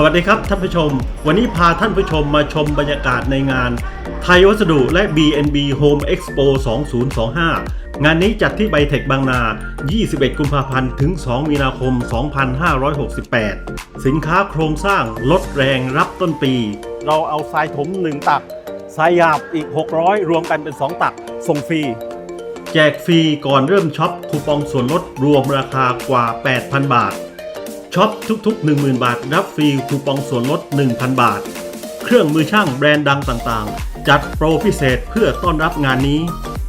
สวัสดีครับท่านผู้ชม วันนี้พาท่านผู้ชมมาชมบรรยากาศในงาน ไทยวัสดุและ BNB Home Expo 2025 งานนี้จัดที่ไบเทคบางนา 21 กุมภาพันธ์ถึง 2 มีนาคม 2568 สินค้าโครงสร้างลดแรงรับต้นปี เราเอาทรายถม 1 ตัก ทรายหยาบอีก 600 รวมกันเป็น 2 ตัก ส่งฟรี แจกฟรีก่อนเริ่มช็อปคูปองส่วนลดรวมราคากว่า 8,000 บาท ช็อปทุกๆ 10,000 บาท รับฟรีคูปองส่วนลด 1,000 บาท เครื่องมือช่างแบรนด์ดังต่างๆ จัดโปรพิเศษเพื่อต้อนรับงานนี้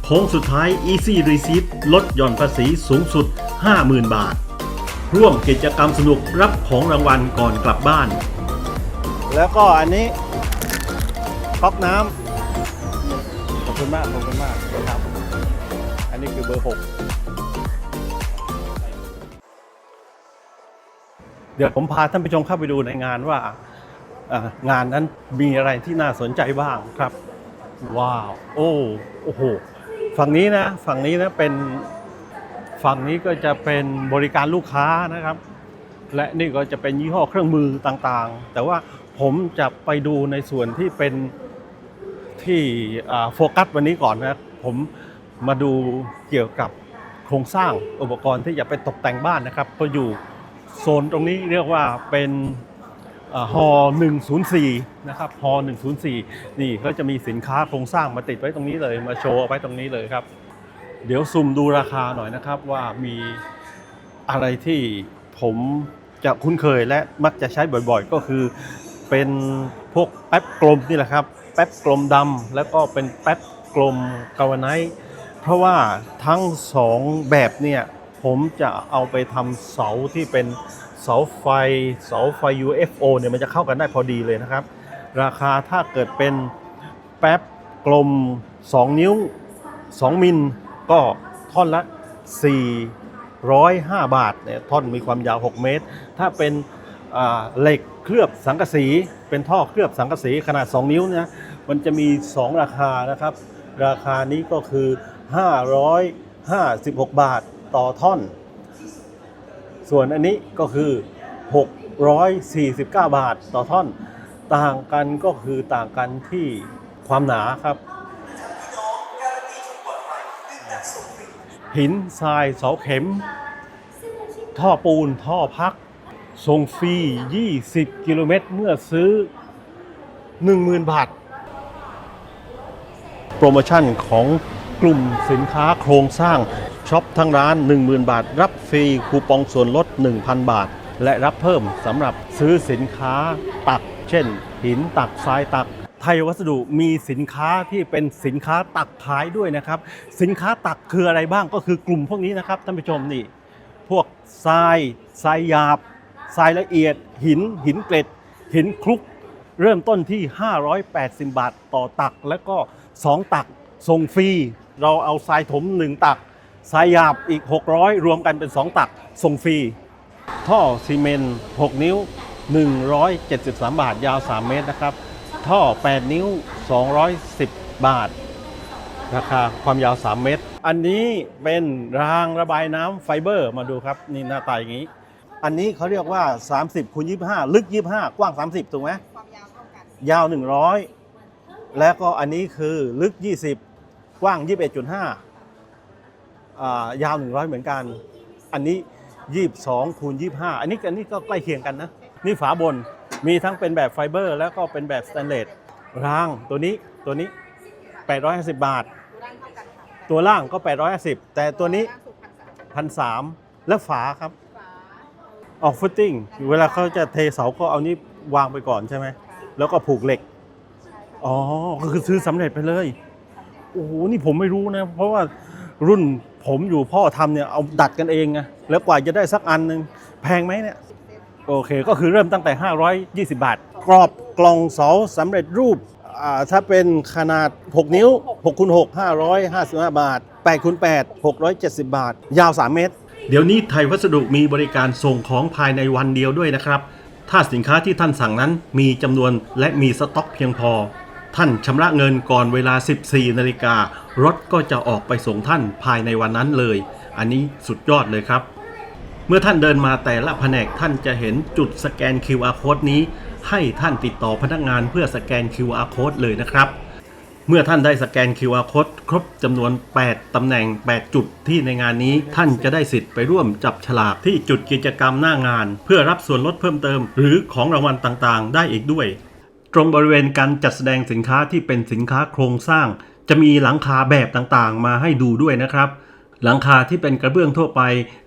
โค้งสุดท้าย Easy Receipt ลดหย่อนภาษีสูงสุด 50,000 บาท ร่วมกิจกรรมสนุกรับของรางวัลก่อนกลับบ้าน แล้วก็อันนี้ก๊อกน้ำขอบคุณมากขอบคุณมากครับอันนี้คือเบอร์ 6 ดี๋ยวผมพาท่านผู้ชมเข้าไปดูในงานว่างานนั้นมีอะไรที่น่าสนใจบ้างครับ ว้าว โอ้โอ้โหฝั่งนี้นะฝั่งนี้นะเป็นฝั่งนี้ก็จะเป็นบริการลูกค้านะครับ และนี่ก็จะเป็นยี่ห้อเครื่องมือต่างๆ แต่ว่าผมจะไปดูในส่วนที่เป็นที่โฟกัสวันนี้ก่อนนะผมมาดูเกี่ยวกับโครงสร้างอุปกรณ์ที่จะไปตกแต่งบ้านนะครับก็อยู่ โซนตรงนี้เรียกว่าเป็นฮอ104 นะครับฮอ104 นี่ก็จะมีสินค้าโครงสร้างมาติดไว้ตรงนี้เลย มาโชว์ไว้ตรงนี้เลยครับ เดี๋ยวซุ่มดูราคาหน่อยนะครับว่ามีอะไรที่ผมจะคุ้นเคยและมักจะใช้บ่อยๆ ก็คือเป็นพวกแป๊บกลมนี่แหละครับ แป๊บกลมดำแล้วก็เป็นแป๊บกลมกาวไนท์เพราะว่าทั้งสองแบบเนี่ย ผมจะเอาไปทำเสาที่เป็นเสาไฟเสาไฟ UFO เนี่ยมันจะเข้ากันได้พอดีเลยนะครับ ราคาถ้าเกิดเป็นแป๊บกลม 2 นิ้ว 2 มิลก็ท่อนละ 405 บาทเนี่ยท่อนมีความยาว 6 เมตร ถ้าเป็นเหล็กเคลือบสังกะสี เป็นท่อเคลือบสังกะสีขนาด 2 นิ้วนะมันจะมี 2 ราคานะครับ ราคานี้ก็คือ 556 บาท ต่อท่อน ส่วนอันนี้ก็คือ 649 บาทต่อท่อน ต่างกันก็คือต่างกันที่ความหนาครับ หินทรายเสาเข็ม ท่อปูนท่อพักส่งฟรี 20 กิโลเมตร เมื่อซื้อ 10,000 บาท โปรโมชั่นของกลุ่มสินค้าโครงสร้าง ช็อปทั้งร้าน 10,000 บาท รับฟรีคูปองส่วนลด 1,000 บาท และรับเพิ่มสำหรับซื้อสินค้าตัก เช่น หินตักทรายตัก ไทยวัสดุมีสินค้าที่เป็นสินค้าตักขายด้วยนะครับ สินค้าตักคืออะไรบ้างก็คือกลุ่มพวกนี้นะครับท่านผู้ชมนี่ พวกทรายทรายหยาบทรายละเอียด หิน หินเกล็ด หินคลุก เริ่มต้นที่ 580 บาทต่อตัก แล้วก็ 2 ตักส่งฟรีเราเอาทรายถม 1 ตัก ทรายหยาบอีก 600 รวมกันเป็น 2 ตัก ส่งฟรี ท่อซีเมนต์6 นิ้ว 173 บาทยาว 3 เมตรนะครับ ท่อ 8 นิ้ว 210 บาท ราคาความยาว 3 เมตร อันนี้เป็นรางระบายน้ำไฟเบอร์มาดูครับ นี่หน้าตาอย่างนี้ อันนี้เขาเรียกว่า 30คูณ25 ลึก 25 กว้าง 30 ถูกไหมความยาวเท่ากันยาว 100 แล้วก็อันนี้คือลึก 20 กว้าง 21.5อ่า ยาว 100 เหมือนกัน อันนี้ 22คูณ25 อันนี้อันนี้ก็ใกล้เคียงกันนะ นี่ฝาบนมีทั้งเป็นแบบไฟเบอร์ แล้วก็เป็นแบบสแตนเลสรางตัวนี้ตัวนี้ 850 บาท ตัวล่างก็ 850 แต่ตัวนี้พันสามแล้วฝาครับ ออกฟุตติ้งเวลาเขาจะเทเสาก็เอานี้วางไปก่อนใช่ไหม แล้วก็ผูกเหล็ก อ๋อ ก็คือซื้อสำเร็จไปเลย โอ้โห นี่ผมไม่รู้นะ เพราะว่ารุ่น ผมอยู่พ่อทำเนี่ยเอาดัดกันเองไงแล้วกว่าจะได้สักอันหนึ่งแพงไหมเนี่ยโอเคก็คือเริ่มตั้งแต่ 520 บาท กรอบกล่องเสาสำเร็จรูปอ่าถ้าเป็นขนาด 6 นิ้ว6คูณ6 555 บาท8คูณ8 670 บาท ยาว 3 เมตร เดี๋ยวนี้ไทยวัสดุมีบริการส่งของภายในวันเดียวด้วยนะครับ ถ้าสินค้าที่ท่านสั่งนั้นมีจำนวนและมีสต็อกเพียงพอ ท่านชำระเงินก่อนเวลา 14 นาฬิกา รถก็จะออกไปส่งท่านภายในวันนั้นเลย อันนี้สุดยอดเลยครับ เมื่อท่านเดินมาแต่ละแผนกท่านจะเห็นจุดสแกน QR code นี้ ให้ท่านติดต่อพนักงานเพื่อสแกน QR code เลยนะครับ เมื่อท่านได้สแกน QR code ครบจำนวน 8ตำแหน่ง 8 จุดที่ในงานนี้ ท่านจะได้สิทธิ์ไปร่วมจับฉลากที่จุดกิจกรรมหน้างาน เพื่อรับส่วนลดเพิ่มเติม หรือของรางวัลต่างๆ ได้อีกด้วย ตรงบริเวณการจัดแสดงสินค้าที่เป็นสินค้าโครงสร้าง จะมีหลังคาแบบต่างๆ มาให้ดูด้วยนะครับ หลังคาที่เป็นกระเบื้องทั่วไป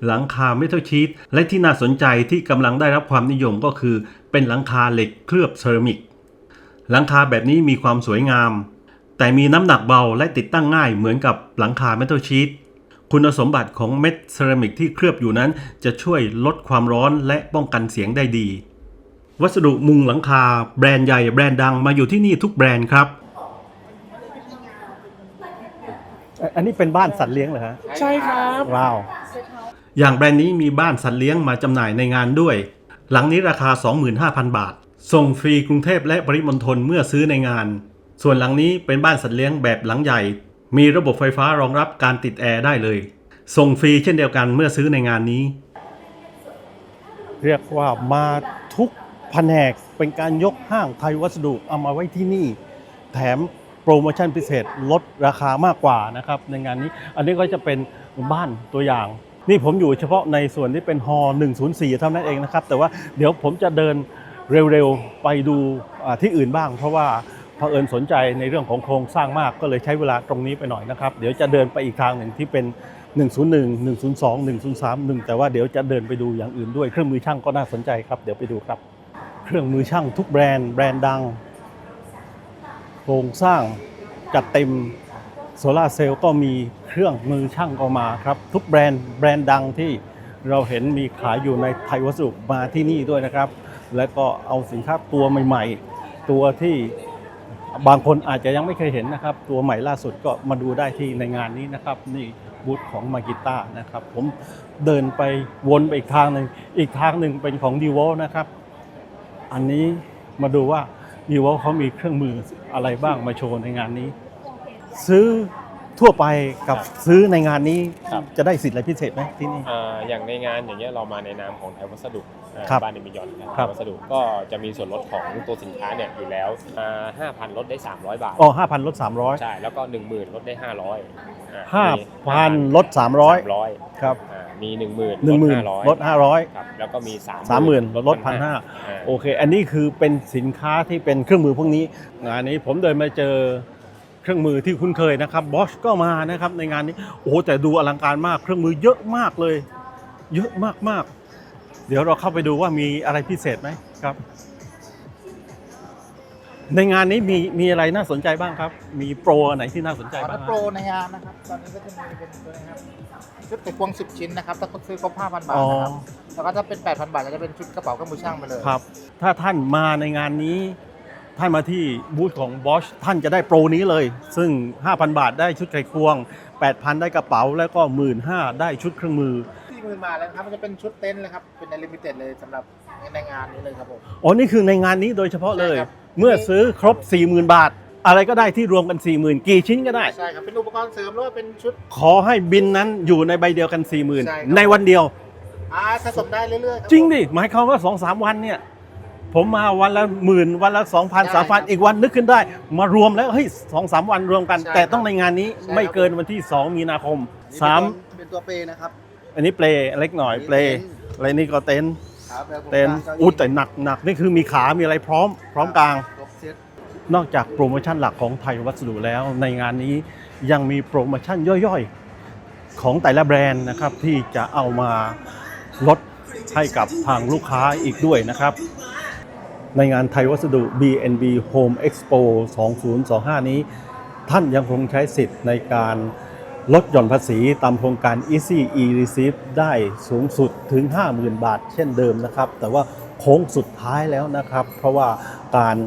หลังคาเมทัลชีตและที่น่าสนใจที่กำลังได้รับความนิยมก็คือ เป็นหลังคาเหล็กเคลือบเซรามิก หลังคาแบบนี้มีความสวยงาม แต่มีน้ำหนักเบาและติดตั้งง่ายเหมือนกับหลังคาเมทัลชีตคุณสมบัติของเม็ดเซรามิกที่เคลือบอยู่นั้น จะช่วยลดความร้อนและป้องกันเสียงได้ดี วัสดุมุงหลังคา แบรนด์ใหญ่แบรนด์ดังมาอยู่ที่นี่ทุกแบรนด์ครับ อันนี้เป็นบ้านสัตว์เลี้ยงเหรอฮะ ใช่ครับ ว้าว อย่างแบรนด์นี้มีบ้านสัตว์เลี้ยงมาจำหน่ายในงานด้วย หลังนี้ราคา 25,000 บาท ส่งฟรีกรุงเทพและปริมณฑลเมื่อซื้อในงาน ส่วนหลังนี้เป็นบ้านสัตว์เลี้ยงแบบหลังใหญ่ มีระบบไฟฟ้ารองรับการติดแอร์ได้เลย ส่งฟรีเช่นเดียวกันเมื่อซื้อในงานนี้ เรียกว่ามาทุก แผนกเป็นการยกห้างไทยวัสดุเอามาไว้ที่นี่ แถมโปรโมชั่นพิเศษลดราคามากกว่านะครับในงานนี้ อันนี้ก็จะเป็นบ้านตัวอย่าง นี่ผมอยู่เฉพาะในส่วนที่เป็นฮอ104 เท่านั้นเองนะครับ แต่ว่าเดี๋ยวผมจะเดินเร็วๆ ไปดูที่อื่นบ้าง เพราะว่าเผอิญสนใจในเรื่องของโครงสร้างมากก็เลยใช้เวลาตรงนี้ไปหน่อยนะครับ เดี๋ยวจะเดินไปอีกทางหนึ่งที่เป็น 101 102 103 1 แต่ว่าเดี๋ยวจะเดินไปดูอย่างอื่นด้วยเครื่องมือช่างก็น่าสนใจครับ เดี๋ยวไปดูครับ เครื่องมือช่างทุกแบรนด์แบรนด์ดัง โครงสร้างจัดเต็มโซลาเซลล์ก็มีเครื่องมือช่างก็มาครับ ทุกแบรนด์แบรนด์ดังที่เราเห็นมีขายอยู่ในไทยวัสดุมาที่นี่ด้วยนะครับ และก็เอาสินค้าตัวใหม่ ๆ ตัวที่บางคนอาจจะยังไม่เคยเห็นนะครับ ตัวใหม่ล่าสุดก็มาดูได้ที่ในงานนี้นะครับ นี่บูธของมากิต้านะครับ ผมเดินไปวนไปอีกทางหนึ่งอีกทางหนึ่งเป็นของดีวอลนะครับ อันนี้มาดูว่ามีวอเขามีเครื่องมืออะไรบ้างมาโชว์ในงานนี้ ซื้อ ทั่วไปกับซื้อในงานนี้ครับจะได้สิทธิ์อะไรพิเศษไหมที่นี่อ่าอย่างในงานอย่างเงี้ยเรามาในนามของไทยวัสดุอ่าครับบ้านเอมิยอนนะคไทรับยวัสดุก็จะมีส่วนลดของตัวสินค้าเนี่ยอยู่แล้วห้าพันลดได้ 300 บาท อ๋อห้าพันลดสามร้อยใช่ แล้วก็ 1 0,000 ลดได้ 500อ่ห้ามีพันลดสามร้อย300ครับอ่ามี 1 0,000หนึ่งหมื่นลดห้าร้อยครับแล้วก็มี3สามหมื่นลดพันห้าอ่าโอเค อันนี้คือเป็นสินค้าที่เป็นเครื่องมือพวกนี้งานนี้ผมเดินมาเจอ เครื่องมือที่คุ้นเคยนะครับบอชก็มานะครับในงานนี้โอ้โหแต่ดูอลังการมากเครื่องมือเยอะมากเลย เยอะมากมากๆเดี๋ยวเราเข้าไปดูว่ามีอะไรพิเศษไหมครับ ในงานนี้มีมีอะไรน่าสนใจบ้างครับ มีโปรอันไหนที่น่าสนใจออบ้างโปรในงานนะครับตอนนี้ก็จะมีเป็นตัวนี้ครับชุดไขควง 10 ชิ้นนะครับถ้าคุณซื้อครบ5,000 บาทอ๋อนะครับแล้วก็ถ้าเป็น 8,000 บาทก็จะเป็นชุดกระเป๋าเครื่องมือช่างไปเลยครับ ถ้าท่านมาในงานนี้ ท่านมาที่บูธของ Bosch ท่านจะได้โปรนี้เลย ซึ่ง 5,000 บาทได้ชุดไขควง 8,000 ได้กระเป๋า แล้วก็ 15,000 ได้ชุดเครื่องมือ ที่มือมาแล้วนะครับมันจะเป็นชุดเต็นท์เลยครับ เป็นในลิมิเต็ดเลยสำหรับในงานนี้เลยครับผม อ๋อ นี่คือในงานนี้โดยเฉพาะเลย ใช่ครับ เมื่อซื้อครบ 40,000 บาท อะไรก็ได้ที่รวมกัน 40,000 กี่ชิ้นก็ได้ ใช่ครับ เป็นอุปกรณ์เสริมหรือว่าเป็นชุด ขอให้บินนั้นอยู่ในใบเดียวกัน ใช่ครับ 40,000 ในวันเดียวอ่าสะสมได้เรื่อยๆคบจริงผมดิหมายความว่า2-3วันเนี่ย ผมมาวันละหมื่นวันละ2,000ใช่ครับ3,000อีกวันนึกขึ้นได้ มารวมแล้วเฮ้ยสองสามวันรวมกัน ใช่แต่ครับต้องในงานนี้ใช่ครับไม่เกินวันที่ 2 มีนาคม3เป็นตัวเปนะครับ อันนี้เปลเล็กหน่อยเปลอะไรนี่ก็เต็นท์ครับแล้วผมเต็นท์อู้แต่หนักหนักนี่คือมีขา มีอะไรพร้อม พร้อมกลาง ครบเซตนอกจากโปรโมชั่นหลักของไทยวัสดุแล้ว ในงานนี้ยังมีโปรโมชั่นย่อยๆ ของแต่ละแบรนด์นะครับที่จะเอามาลดให้กับทางลูกค้าอีกด้วยนะครับ ในงานไทยวัสดุ BNB Home Expo 2025 นี้ ท่านยังคงใช้สิทธิ์ในการลดหย่อนภาษีตามโครงการ Easy e-receive ได้สูงสุดถึง 50,000 บาทเช่นเดิมนะครับ แต่ว่าโค้งสุดท้ายแล้วนะครับ เพราะว่าการ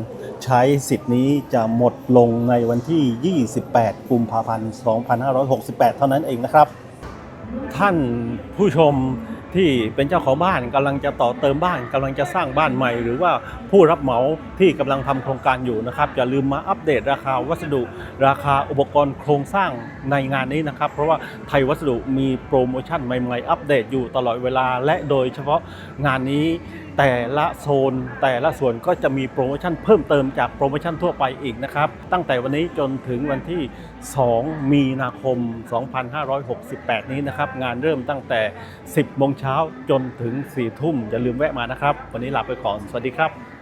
ใช้สิทธิ์นี้จะหมดลงในวันที่ 28 กุมภาพันธ์ 2568 เท่านั้นเองนะครับ ท่านผู้ชม ที่เป็นเจ้าของบ้านกำลังจะต่อเติมบ้านกำลังจะสร้างบ้านใหม่ หรือว่าผู้รับเหมาที่กำลังทำโครงการอยู่นะครับอย่าลืมมาอัปเดตราคาวัสดุ ราคาอุปกรณ์โครงสร้าง ในงานนี้นะครับ เพราะว่าไทยวัสดุมีโปรโมชั่นใหม่ๆ อัปเดตอยู่ตลอดเวลา และโดยเฉพาะงานนี้แต่ละโซนแต่ละส่วนก็จะมีโปรโมชั่นเพิ่มเติมจากโปรโมชั่นทั่วไปอีกนะครับ ตั้งแต่วันนี้จนถึงวันที่ 2 มีนาคม 2568 นี้นะครับ งานเริ่มตั้งแต่ 10 โมงเช้าจนถึง 4 ทุ่มอย่าลืมแวะมานะครับ วันนี้ลาไปก่อน สวัสดีครับ